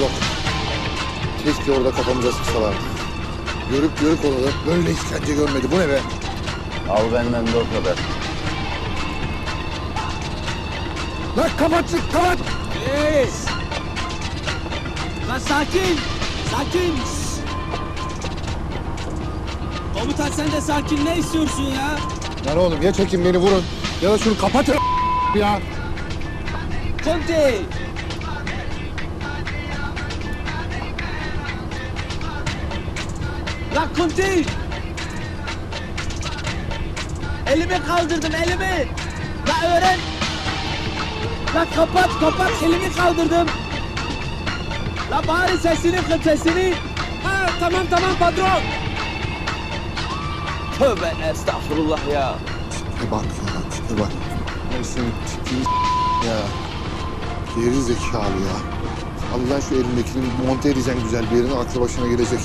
yok. Keşke orada kafamıza sıksalar. Görüp görüp orada böyle işkence görmedi. Bu ne be? Al benden de o kadar. Lan kapat çık kapat. Hey! Lan sakin! Sakin! Komutan sen de sakin ne istiyorsun ya? Lan oğlum ya çekin beni vurun. Ya da şunu kapatın ya. Conte! Lan Conte! Elimi kaldırdım elimi! La öğren! La kapat kapat elimi kaldırdım! La bari sesini kıp sesini! Ha tamam tamam patron! Tövbe estağfurullah ya! Tipe bak ya tipe bak. Ben senin tipini ya. Geri zekalı ya. Allah şu elindekini monte edeceksin güzel bir yerine aklı başına gelecek.